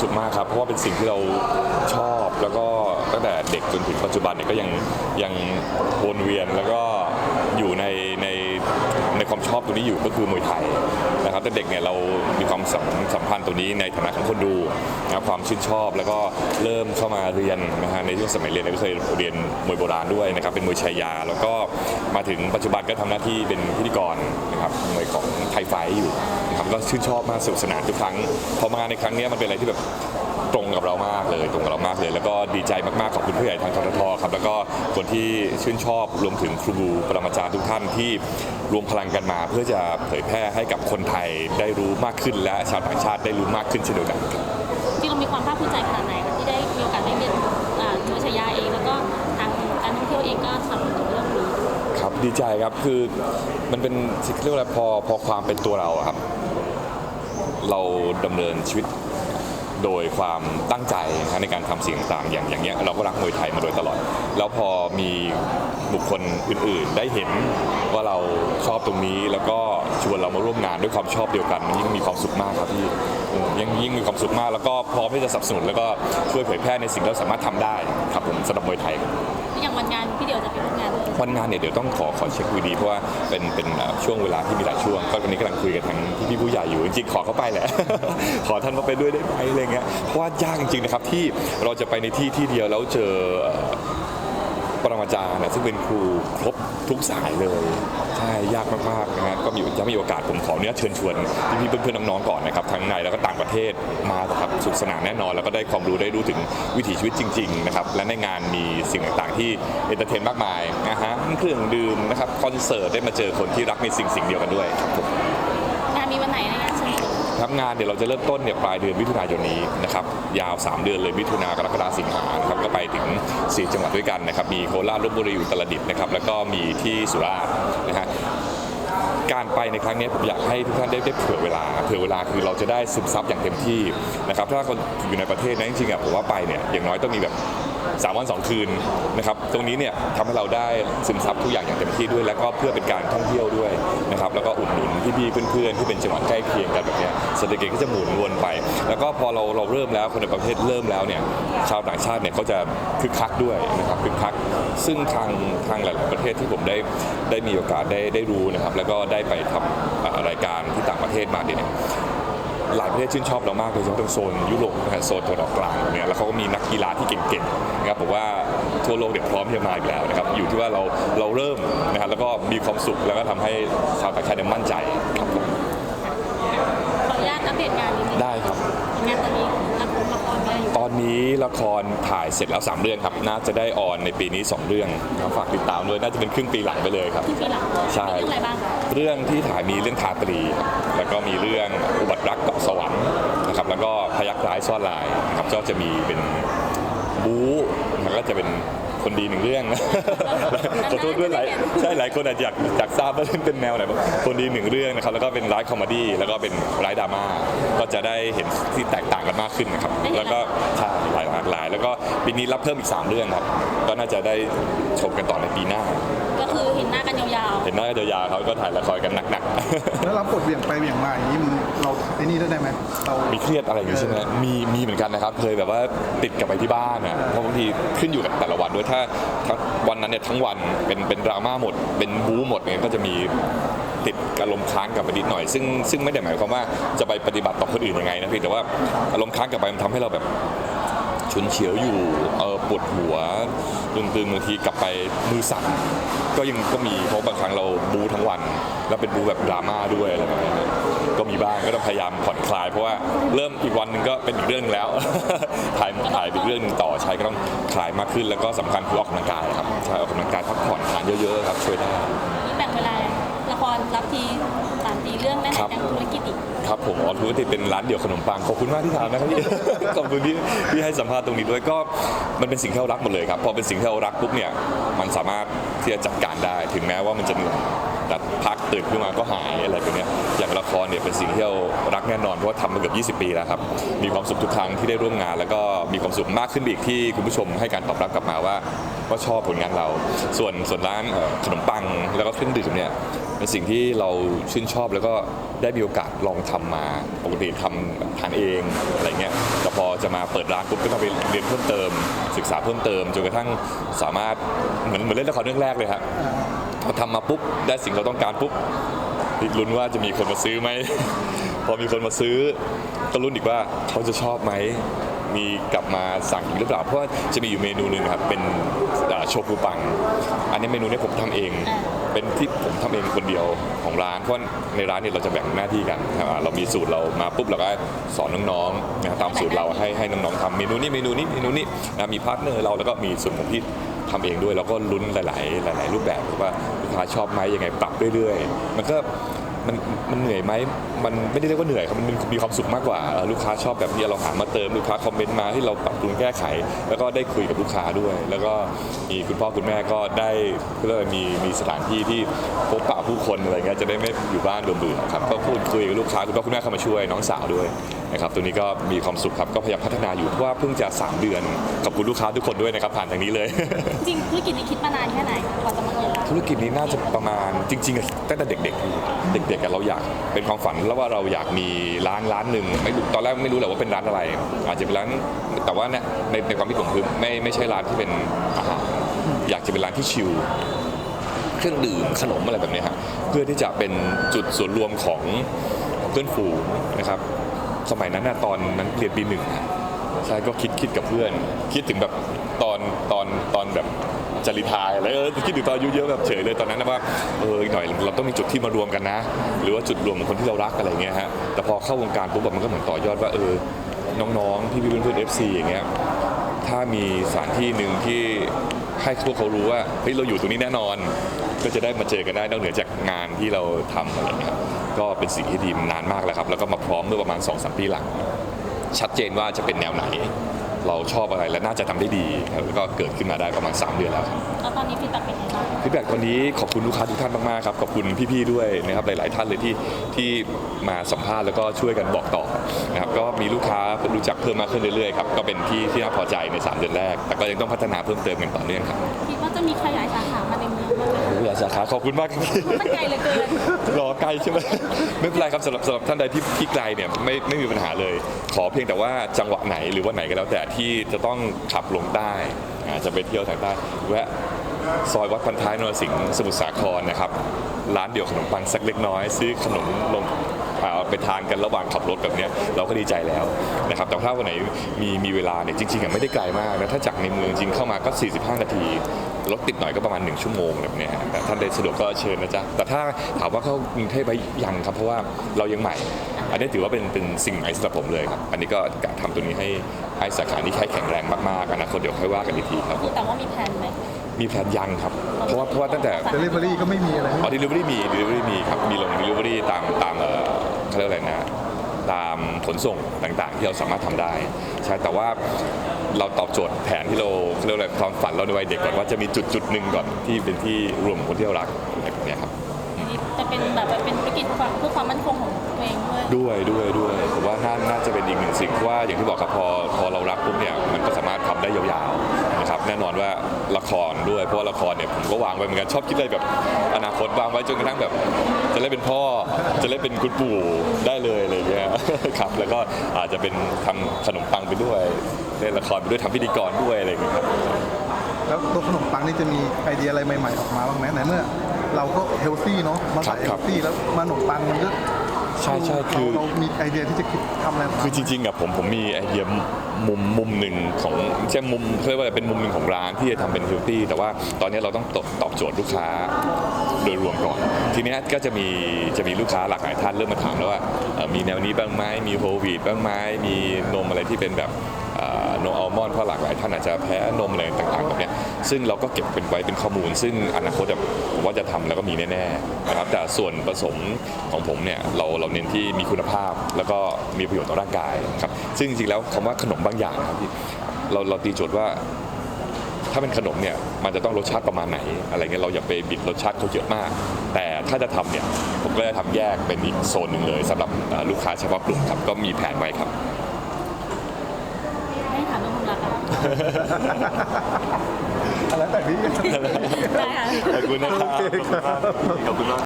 สุขมากครับ เพราะว่าเป็นสิ่งที่เราชอบแล้วก็ตั้งแต่เด็กจนถึงปัจจุบันเนี่ยก็ยังยังวนเวียนแล้วก็อยู่ในในใน ความชอบตรงนี้อยู่ก็คือมวยไทยนะครับแต่เด็กเนี่ยเรามีความสัมสัมพันธ์ตรงนี้ในฐานะของคนดูนะครับความชื่นชอบแล้วก็เริ่มเข้ามาเรียนนะฮะในช่วงสมัยเรียนเนี่ยก็เคยเรียนมวยโบราณด้วยนะครับเป็นมวยชายา แล้วก็มาถึงปัจจุบันก็ทำหน้าที่เป็นพิธีกรนะครับมวยของไทยไฟอยู่นะครับก็ชื่นชอบมากสนุกสนานทุกครั้งพอมาในครั้งนี้มันเป็นอะไรที่แบบ ตรงกับเรามากเลยตรงกับเรามากเลย แล้วก็ดีใจมากๆขอบคุณผู้ใหญ่ทางทททครับแล้วก็คนที่ชื่นชอบรวมถึงครูปรมาจารย์ทุกท่านที่รวมพลังกันมา เพื่อจะเผยแพร่ให้กับคนไทยได้รู้มากขึ้น และชาวต่างชาติได้รู้มากขึ้นเช่นเดียวกันครับที่เรามีความภาคภูมิใจขนาดไหนคะที่ได้มีโอกาสได้เรียนอ่าโดยชยาเองแล้วก็ทางการท่องเที่ยวเองก็สนับสนุนเรื่องนี้ครับดีใจครับคือมันเป็นสิ่งที่เรียกว่าอะไรพอพอความเป็นตัวเราอะครับ เราดำเนินชีวิต โดยความตั้งใจในการทำสิ่งต่างๆอย่างอย่างเงี้ยเราก็รักมวยไทยมาโดยตลอด แล้วพอมีบุคคลอื่นๆ ได้เห็นว่าเราชอบตรงนี้แล้วก็ชวนเรามาร่วมงานด้วยความชอบเดียวกันมันยิ่งมีความสุขมากครับพี่ยังยิ่งมีความสุขมากแล้วก็พร้อมที่จะสนับสนุนแล้วก็ช่วยเผยแพร่ในสิ่งที่เราสามารถทำได้ครับผมสำหรับมวยไทยอย่างวันงานพี่เดียวจะไปร่วมงาน วันงานเนี่ยเดี๋ยวต้องขอขอเช็คดูดีเพราะว่าเป็นเป็นช่วงเวลาที่มีหลายช่วง ก็ตอนนี้กำลังคุยกับทางพี่พี่ผู้ใหญ่อยู่จริงๆขอเขาไปแหละ ขอท่านมาไปด้วยได้ไหมอะไรเงี้ยเพราะว่ายากจริงๆนะครับที่เราจะไปในที่ที่เดียวแล้วเจอ ปรมาจารย์นะซึ่งเป็นครูครบทุกสายเลยใช่ยากมากๆนะฮะก็มีจะมีโอกาสผมขอเนี้ยเชิญชวนพี่ๆเพื่อนๆน้องๆก่อนนะครับทั้งในแล้วก็ต่างประเทศมาเถอะครับสุขสนานแน่นอน แล้วก็ได้ความรู้ได้รู้ถึงวิถีชีวิตจริงๆนะครับและในงานมีสิ่งต่างๆที่เอนเตอร์เทนมากมายนะฮะเครื่องดื่มนะครับคอนเสิร์ตได้มาเจอคนที่รักในสิ่งสิ่งเดียวกันด้วยครับผม งานมีวันไหนในงา นเชิญชวนครับงานเดี๋ยวเราจะเริ่มต้นเนี่ยปลายเดือนมิถุนายนนี้นะครับยาว 3 เดือนเลยมิถุนากรกฎาสิงหานะครับก็ไปถึง 4 จังหวัดด้วยกันนะครับมีโคราชลบบุรีอุตรดิตถ์นะครับแล้วก็มีที่สุราษฎร์นะฮะการไปในครั้งนี้ผมอยากให้ทุกท่านได้ได้เผื่อเวลาเผื่อเวลาคือเราจะได้ซึมซับอย่างเต็มที่นะครับถ้าคนอยู่ในประเทศนะจริงๆอะผมว่าไปเนี่ยอย่างน้อยต้องมีแบบ สามวันสองคืนนะครับตรงนี้เนี่ยทำให้เราได้ซึมซับทุกอย่างอย่างเต็มที่ด้วย แล้วก็เพื่อเป็นการท่องเที่ยวด้วยนะครับแล้วก็อุดหนุนพี่ๆเพื่อนๆที่เป็นจังหวัดใกล้เคียงกันแบบนี้เศรษฐกิจก็จะหมุนวนไป แล้วก็พอเราเราเริ่มแล้วคนในประเทศเริ่มแล้วเนี่ยชาวต่างชาติเนี่ยเขาจะคึกคักด้วยนะครับคึกคัก ซึ่งทางทางหลาย ๆ ประเทศที่ผมได้ได้มีโอกาสได้ได้รู้นะครับแล้วก็ได้ไปทำรายการที่ต่างประเทศมาเนี่ย หลายประเทศชื่นชอบเรามากโดยเฉพาะโซนยุโรปนะฮะโซนตะวันออกกลางเนี่ยแล้วเขาก็มีนักกีฬาที่เก่งๆนะครับผมว่าทั่วโลกเนี่ยพร้อมที่จะมาอีกแล้วนะครับอยู่ที่ว่าเราเราเริ่มนะครับแล้วก็มีความสุขแล้วก็ทำให้ชาวต่างชาติเนี่ยมั่นใจครับผมขออนุญาตอัปเดตงานนิดนึงได้ครับ งานตอนนี้ ตอนนี้ละครถ่ายเสร็จแล้ว 3 เรื่องครับ น่าจะได้ออนในปีนี้ 2 เรื่องนะครับฝากติดตามด้วย น่าจะเป็นครึ่งปีหลังไปเลยครับที่ปีหลังใช่ มีเรื่องอะไรบ้างคะเรื่องที่ถ่ายมีเรื่องทาตรีแล้วก็มีเรื่องอุบัติรักเกาะสวรรค์นะครับ แล้วก็พยักร้ายซ่อนลายนะครับก็จะมีเป็นบู๊แล้วก็จะเป็น คนดีหนึ่งเรื่อง ขอโทษด้วยหลายใช่หลายคนอาจจะอยากอยากทราบว่าเล่นเป็นแนวไหนบ้างคนดีหนึ่งเรื่องนะครับแล้วก็เป็นร้ายคอมเมดี้แล้วก็เป็นร้ายดราม่าก็จะได้เห็นที่แตกต่างกันมากขึ้นนะครับแล้วก็ใช่หลายหลากหลาย แล้วก็ปีนี้รับเพิ่มอีก 3 เรื่องครับก็น่าจะได้ชมกันต่อในปีหน้า ก็คือเห็นหน้ากันยาวเห็นหน้าจะยาวๆเขาก็ถ่ายละครกันหนักๆแล้วรับบทเหวี่ยงไปเหวี่ยงมาอย่างนี้มันเราไอ้นี่ได้ไหมเรามีเครียดอะไรอย่างนี้ใช่ไหมมีมีเหมือนกันนะครับ เคยแบบว่าติดกลับไปที่บ้านอะเพราะบางทีขึ้นอยู่กับแต่ละวันด้วยถ้าทั้งวันนั้นเนี่ยทั้งวันเป็นเป็นดราม่าหมด เป็นบู๊หมดเนี่ยก็จะมีติดอารมณ์ค้างกลับไปนิดหน่อย ซึ่งซึ่งไม่ได้หมายความว่าจะไปปฏิบัติต่อคนอื่นยังไงนะพี่แต่ว่าอารมณ์ค้างกลับไปมันทำให้เราแบบ ฉุนเฉียวอยู่เออปวดหัวตึงๆบางทีกลับไปมือสั่นก็ยังก็มีเพราะบางครั้งเราบูทั้งวัน แล้วเป็นบูแบบดราม่าด้วยอะไรแบบนี้ก็มีบ้างก็ต้องพยายามผ่อนคลาย เพราะว่าเริ่มอีกวันหนึ่งก็เป็นอีกเรื่องหนึ่งแล้วถ่ายถ่ายอีกเรื่องหนึ่งต่อใช้ก็ต้องคลายมากขึ้น แล้วก็สำคัญคือออกกำลังกายครับใช่ออกกำลังกายพักผ่อนทานเยอะๆครับช่วยได้ๆนี่แบ่งเวลาละครรับทีสามทีเรื่องนั่นครับแหละธุรกิจอีก ครับผมอ๋อธุรกิจเป็นร้านเดี่ยวขนมปังขอบคุณมากที่ถามนะครับพี่ ขอบคุณที่ที่ให้สัมภาษณ์ตรงนี้ด้วยก็มันเป็นสิ่งที่เรารักหมดเลยครับพอเป็นสิ่งที่เรารักปุ๊บเนี่ยมันสามารถที่จะจัดการได้ ถึงแม้ว่ามันจะเหนื่อยแต่พักตื่นขึ้นมาก็หายอะไรแบบเนี้ยอย่างละครเนี่ยเป็นสิ่งที่เรารักแน่นอนเพราะว่าทำมาเกือบ20 ปีแล้วครับมีความสุขทุกครั้งที่ได้ร่วมงาน แล้วก็มีความสุขมากขึ้นไปอีกที่คุณผู้ชมให้การตอบรับกลับมาว่าว่าชอบผลงานเรา ส่วนส่วนร้านเอ่อขนมปังแล้วก็เครื่องดื่มเนี่ย เป็นสิ่งที่เราชื่นชอบแล้วก็ได้มีโอกาสลองทำมาปกติทำทานเองอะไรเงี้ยแต่พอจะมาเปิดร้านปุ๊บก็ต้องไปเรียนเพิ่มเติม ศึกษาเพิ่มเติมจนกระทั่งสามารถเหมือนเหมือนเล่นละครเรื่องแรกเลยครับพอทำมาปุ๊บได้สิ่งเราต้องการปุ๊บลุ้นว่าจะมีคนมาซื้อไหม พอมีคนมาซื้อก็ลุ้นอีกว่าเขาจะชอบไหม มีกลับมาสั่งอีกหรือเปล่า เพราะว่าจะมีอยู่เมนูหนึ่งครับเป็นอ่าโชกุปัง อันนี้เมนูเนี้ผมทำเอง เป็นที่ผมทำเองคนเดียวของร้าน เพราะว่าในร้านเนี่ยเราจะแบ่งหน้าที่กันครับอ่าเรามีสูตรเรามาปุ๊บเราก็สอนน้องๆนะตามสูตรเราให้ให้น้องๆทำเมนูนี้เมนูนี้เมนูนี้นะมีพาร์ทเนอร์เราแล้วก็มีส่วนของที่ทำเองด้วย แล้วก็ลุ้นหลาย ๆ หลาย ๆ รูปแบบว่าลูกค้าชอบไหมยังไงปรับเรื่อยๆ มันก็ มันมันเหนื่อยไหมมันไม่ได้เรียกว่าเหนื่อยครับมันมีความสุขมากกว่าลูกค้าชอบแบบนี้เราหามาเติมลูกค้าคอมเมนต์มาที่เราปรับปรุงแก้ไข แล้วก็ได้คุยกับลูกค้าด้วย แล้วก็มีคุณพ่อคุณแม่ก็ได้เรียมีมีสถานที่ที่พบปะผู้คนอะไรเงี้ยจะได้ไม่อยู่บ้านเบื่อๆครับก็พูดคุยกับลูกค้าคุณพ่อคุณแม่เข้ามาช่วยน้องสาวด้วย นะครับตัวนี้ก็มีความสุขครับก็พยายามพัฒนาอยู่เพราะว่าเพิ่งจะ 3 เดือนขอบคุณลูกค้าทุกคนด้วยนะครับผ่านทางนี้เลย จริงธุรกิจนี้คิดมานานแค่ไหนกว่าจะมาเปิดร้านธุรกิจนี้น่าจะประมาณจริงๆอะตั้งแต่เด็กๆ เด็กๆอะเราอยากเป็นความฝันแล้วว่าเราอยากมีร้านร้านหนึ่งไม่รู้ตอนแรกไม่รู้แหละว่าเป็นร้านอะไร อาจจะเป็นร้านแต่ว่าเนี่ยในในความคิดผมคือไม่ไม่ใช่ร้านที่เป็นอาหารอยากจะเป็นร้านที่ชิลเครื่องดื่มขนมอะไรแบบเนี้ยฮะเพื่อที่จะเป็นจุดส่วนรวมของเพื่อนฝูงนะครับ สมัยนั้นนะตอนนั้นเรียนปีหนึ่งอะใช่ก็คิดคิดกับเพื่อน คิดถึงแบบตอนตอนตอนแบบจะรีไทายอะไรเออคิดถึงตอนอายุเยอะแบบเฉยเลยตอนนั้นนะว่าเอออีกหน่อยเราต้องมีจุดที่มารวมกันนะ หรือว่าจุดรวมของคนที่เรารักอะไรเงี้ยฮะแต่พอเข้าวงการปุ๊บอะมันก็เหมือนต่อยอดว่าเออน้องๆพี่พี่ๆเพื่อนๆเอฟซีอย่างเงี้ยถ้ามีสถานที่หนึ่งที่ให้พวกเขารู้ว่าเฮ้ยเราอยู่ตรงนี้แน่นอน ก็จะได้มาเจอกันได้นอกเหนือจากงานที่เราทำอะไรเงี้ย ก็เป็นสิ่งที่ดีมานานมากแล้วครับ แล้วก็มาพร้อมเมื่อประมาณ2อสปีหลัง ชัดเจนว่าจะเป็นแนวไหน เราชอบอะไรและน่าจะทำได้ดีครับแล้วก็เกิดขึ้นมาได้ประมาณ 3 เดือนแล้วครับแล้วตอนนี้ฟีดแบ็กเป็นยังไงบ้างฟีดแบ็กตอนนี้ขอบคุณลูกค้าทุกท่านมากๆครับขอบคุณพี่ๆด้วยนะครับหลาย ๆ ท่านเลยที่ที่มาสัมภาษณ์แล้วก็ช่วยกันบอกต่อนะครับก็มีลูกค้ารู้จักเพิ่มมากขึ้นเรื่อยๆครับก็เป็นที่ที่น่าพอใจใน 3 เดือนแรก แต่ก็ยังต้องพัฒนาเพิ่มเติมกันต่อเนื่องครับคิดว่าจะมีขยายสาขามา สาขาขอบคุณมากครับตั้งใจเหลือเกินรอไกลใช่ไหมไม่เป็นไรครับสำหรับสำหรับท่านใดที่ที่ไกลเนี่ยไม่ไม่มีปัญหาเลย ขอเพียงแต่ว่าจังหวะไหนหรือว่าไหนก็แล้วแต่ที่จะต้องขับลงใต้อาจจะไปเที่ยวทางใต้แวะซอยวัดพันท้ายนรสิงห์สมุทรสาครนะครับ ร้านเดี่ยวขนมปังสักเล็กน้อย ซื้อขนมลงเอา ไปทานกันระหว่างขับรถแบบเนี้ยเราก็ดีใจแล้วนะครับแต่ถ้าวันไหนมีมีเวลาเนี่ยจริงๆอะไม่ได้ไกลมากนะถ้าจากในเมืองจริงเข้ามาก็ 45 นาทีรถติดหน่อยก็ประมาณ 1 ชั่วโมงแบบเนี้ยฮะแต่ท่านใดสะดวกก็เชิญนะจ๊ะ แต่ถ้าถามว่าเข้ากรุงเทพไปยังครับ เพราะว่าเรายังใหม่ อันนี้ถือว่าเป็นเป็นสิ่งใหม่สำหรับผมเลยครับ อันนี้ก็การทำตัวนี้ให้ให้สาขานี้ให้แข็งแรงมากๆอนาคตเดี๋ยวค่อยว่ากันอีกทีครับ แต่ว่ามีแผนไหมมีแผนยังครับ เพราะว่าเพราะว่าตั้งแต่เดลิเวอรี่ก็ไม่มีอะไร อ๋อ delivery มี delivery มีครับ มีลง delivery ตามตามเอ่อ เขาเรียกอะไรนะตามขนส่งต่างๆ ที่เราสามารถทำได้ ใช่แต่ว่าเราตอบโจทย์แผนที่เราเขาเรียกอะไรความฝันเราในวัยเด็กก่อนว่าจะมีจุดจุดๆหนึ่งก่อนที่เป็นที่รวมของคนที่เรารักอะไรแบบเนี้ยครับอันนี้จะเป็นแบบว่าเป็นธุรกิจเพื่อความเพื่อความมั่นคงของตัวเองด้วยด้วยด้วยด้วยผมว่าน่าน่าจะเป็นอีกหนึ่งสิ่งเพราะว่าอย่างที่บอกครับพอพอเรารักปุ๊บเนี่ยมันก็สามารถทำได้ยาวๆนะครับแน่นอนว่าละครด้วยเพราะว่าละครเนี่ยผมก็วางไว้เหมือนกันชอบคิดอะไรแบบอนาคตวางไว้จนกระทั่งแบบ จะเล่นเป็นพ่อ จะเล่นเป็นคุณปู่ได้เลยอะไรอย่างเงี้ยครับแล้วก็อาจจะเป็นทำขนมปังไปด้วยเล่นละครไปด้วยทำพิธีกรด้วยอะไรอย่างเงี้ยครับแล้วตัวขนมปังนี่จะมีไอเดียอะไรใหม่ๆออกมาบ้างไหมไหนเมื่อ เราก็เฮลซี่เนาะมาใส่เฮครัลบซี่แล้วมาขนมปังมันก็ใช่ใช่คือเราเรามีไอเดียที่จะคิดทำอะไรบ้าง คือจริงๆอะผมผมมีไอเดียมุมมุมหนึ่งของใช่มุมเขาเรียกว่าเป็นมุมหนึ่งของร้านที่จะทำเป็นเฮลตี้แต่ว่าตอนนี้เราต้องตอบตอบโจทย์ลูกค้า โดยรวมก่อน ทีนี้ก็จะมีจะมีลูกค้าหลากหลายท่านเริ่มมาถามแล้วว่ามีแนวนี้บ้างไหมมีโฮวีตบ้างไหมมีนมอะไรที่เป็นแบบโนอัลมอนด์เพราะหลากหลายท่านอาจจะแพ้นมอะไรต่างๆแบบนี้ซึ่งเราก็เก็บเป็นไว้เป็นข้อมูล ซึ่งอนาคตอะผมว่าจะทำแล้วก็มีแน่ๆนะครับแต่ส่วนผสมของผมเนี่ยเราเราเน้นที่มีคุณภาพแล้วก็มีประโยชน์ต่อร่างกายครับซึ่งจริงๆแล้วคำว่าขนมบางอย่างครับเราเราตีโจทย์ว่า ถ้าเป็นขนมเนี่ยมันจะต้องรสชาติประมาณไหน อะไรเงี้ยเราอย่าไปบิดรสชาติเขาเยอะมาก แต่ถ้าจะทำเนี่ยผมก็จะทำแยกเป็นอีกโซนหนึ่งเลยสำหรับเอ่อลูกค้าเฉพาะกลุ่มครับก็มีแผนไว้ครับให้ถามเรื่องความรักอะอะไรแต่นี้ ได้ค่ะ ขอบคุณนะครับโอเคครับขอบคุณมาก